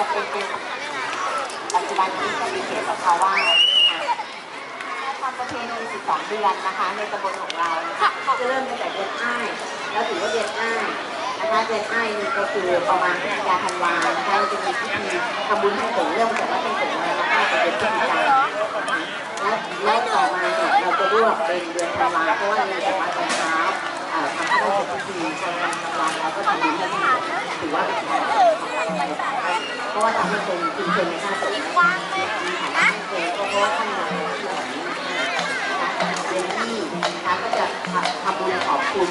จะเป็นเป็นปัจจุบันนี้จะมีเกี่ยวกับภาวะทำประเพณี12 เดือนนะคะ ในตำบลของเราจะเริ่มตั้งแต่เดือนอ้ายแล้วถือว่าเดือนอ้ายนะคะเดือนอ้ายนี่ก็คือประมาณพฤศจิกาธันวานะคะจะมีพิธีทำบุญให้สงเริ่มจากวัดให้สงฆ์เลยนะคะจะเป็นพฤศจิกาและแล้วต่อมาเนี่ยเราจะรวบเป็นเดือนธันวาเพราะว่าเราจะมาตอนเช้าเอ่อทำให้เราเสร็จพิธี ราะว่าทำให้คนชุมชนในชาติมีฐานะให้คนะเพราะว่าท่านมาที่แบบนี้นะคะเรนนี่นะคะก็จะทำทำบุญขอบคุณ